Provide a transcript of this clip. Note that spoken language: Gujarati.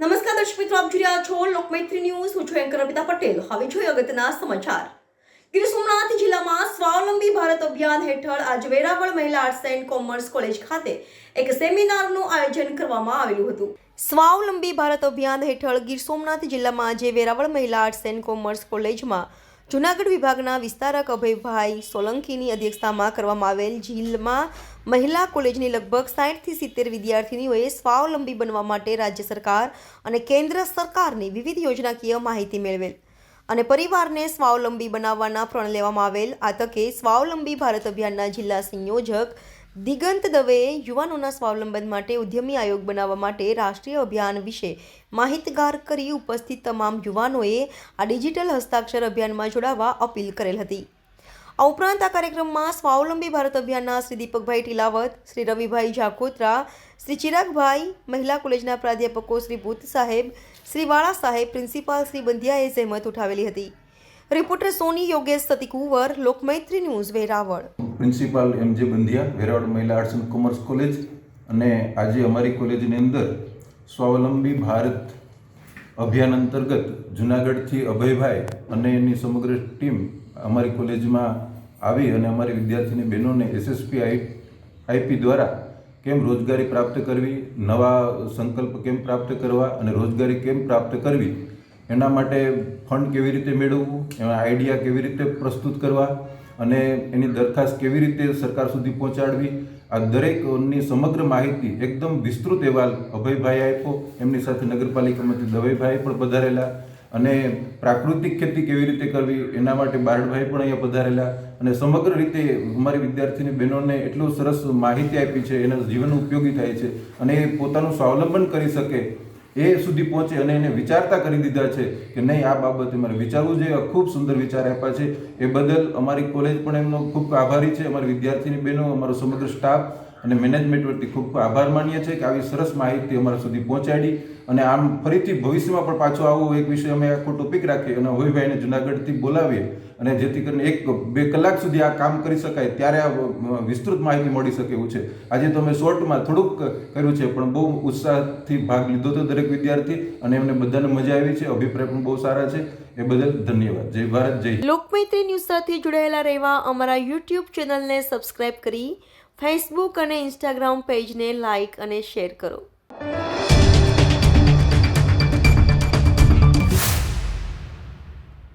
નમસ્કાર દર્શક મિત્રો, આપ જોઈ રહ્યા છો લોકમૈત્રી ન્યૂઝ. હું છું એન્કર અમિતા પટેલ. હવે જોઈએ અગત્યના સમાચાર. ગીર સોમનાથ જિલ્લામાં સ્વાવલંબી ભારત અભિયાન હેઠળ આજ વેરાવળ મહિલા આર્ટ્સ એન્ડ કોમર્સ કોલેજ ખાતે એક સેમિનારનું આયોજન કરવામાં આવેલું હતું. સ્વાવલંબી ભારત અભિયાન હેઠળ ગીર સોમનાથ જિલ્લામાં આજે વેરાવળ મહિલા આર્ટ્સ એન્ડ કોમર્સ કોલેજમાં જુનાગઢ વિભાગના વિસ્તારક અભયભાઈ સોલંકીની અધ્યક્ષતામાં કરવામાં આવેલ જીલમાં મહિલા કોલેજની લગભગ સાઠથી સિત્તેર વિદ્યાર્થીનીઓએ સ્વાવલંબી બનવા માટે રાજ્ય સરકાર અને કેન્દ્ર સરકારની વિવિધ યોજનાકીય માહિતી મેળવેલ. અને પરિવારને સ્વાવલંબી બનાવવાના પ્રણ લેવામાં આવેલ. આ તકે સ્વાવલંબી ભારત અભિયાનના જિલ્લા સંયોજક દિગંત દવેએ યુવાનોના સ્વાવલંબન માટે ઉદ્યમી આયોગ બનાવવા માટે રાષ્ટ્રીય અભિયાન વિશે માહિતગાર કરી ઉપસ્થિત તમામ યુવાનોએ આ ડિજિટલ હસ્તાક્ષર અભિયાનમાં જોડાવા અપીલ કરેલ હતી. આ ઉપરાંત આ કાર્યક્રમમાં સ્વાવલંબી ભારત અભિયાનના શ્રી દીપકભાઈ ટીલાવત, શ્રી રવિભાઈ જાખોત્રા, શ્રી ચિરાગભાઈ મહિલા કોલેજના પ્રાધ્યાપકો શ્રી ભૂત સાહેબ, શ્રી વાળા સાહેબ, પ્રિન્સિપાલ શ્રી બંધિયાએ સહેમત ઉઠાવેલી હતી. Reporter Soni Yogesh Satikunvar, Lokmaitri news Veraval. Principal M J Bandhiya, Veraval મહિલા આર્ટ્સ એન્ડ કોમર્સ કોલેજ અને આજે અમારી કોલેજની અંદર સ્વાવલંબી ભારત અભિયાન અંતર્ગત જુનાગઢથી અભયભાઈ અને એની સમગ્ર ટીમ અમારી કોલેજમાં આવી અને અમારી વિદ્યાર્થીની બહેનોને એસએસપી આઈપી દ્વારા કેમ રોજગારી પ્રાપ્ત કરવી, નવા સંકલ્પ કેમ પ્રાપ્ત કરવા અને રોજગારી કેમ પ્રાપ્ત કરવી, એના માટે ફંડ કેવી રીતે મેળવવું એના આઈડિયા કેવી રીતે પ્રસ્તુત કરવા અને એની દરખાસ્ત કેવી રીતે સરકાર સુધી પહોંચાડવી? આ દરેકની સમગ્ર માહિતી એકદમ વિસ્તૃત અહેવાલ અભયભાઈ આપ્યો. એમની સાથે નગરપાલિકામાંથી દવેભાઈ પણ પધારેલા અને પ્રાકૃતિક ખેતી કેવી રીતે કરવી એના માટે બારડભાઈ પણ અહીંયા પધારેલા અને સમગ્ર રીતે અમારી વિદ્યાર્થીની બહેનોને એટલું સરસ માહિતી આપી છે, એના જીવન ઉપયોગી થાય છે અને એ પોતાનું સ્વાવલંબન કરી શકે એ સુધી પહોંચે અને એને વિચારતા કરી દીધા છે કે નહીં, આ બાબતે મારે વિચારવું જોઈએ ખૂબ સુંદર વિચાર આપ્યા છે. એ બદલ અમારી કોલેજ પણ એમનો ખૂબ આભારી છે. અમારી વિદ્યાર્થીની બહેનો, અમારો સમગ્ર સ્ટાફ અને મેનેજમેન્ટ વતી ખૂબ આભાર માનીએ છીએ કે આવી સરસ માહિતી અમારા સુધી પહોંચાડી. અને આમ ફરીથી ભવિષ્યમાં પણ પાછો આવું એક વિષય અમે આખો ટોપિક રાખીએ અને હોઈભાઈને જુનાગઢથી બોલાવીએ અને જેથી કરીને એક બે કલાક સુધી આ કામ કરી શકાય ત્યારે આ વિસ્તૃત માહિતી મળી શકે એવું છે. આજે તો અમે શોર્ટમાં થોડુંક કર્યું છે, પણ બહુ ઉત્સાહથી ભાગ લીધો હતો દરેક વિદ્યાર્થી અને એમને બધાને મજા આવી છે, અભિપ્રાય પણ બહુ સારા છે. એ બદલ ધન્યવાદ. જય ભારત, જય. લોકમૈત્રી ન્યૂઝ સાથે જોડાયેલા રહેવા અમારા યુટ્યુબ ચેનલને સબસ્ક્રાઇબ કરી ફેસબુક અને ઇન્સ્ટાગ્રામ પેજને લાઇક અને શેર કરો.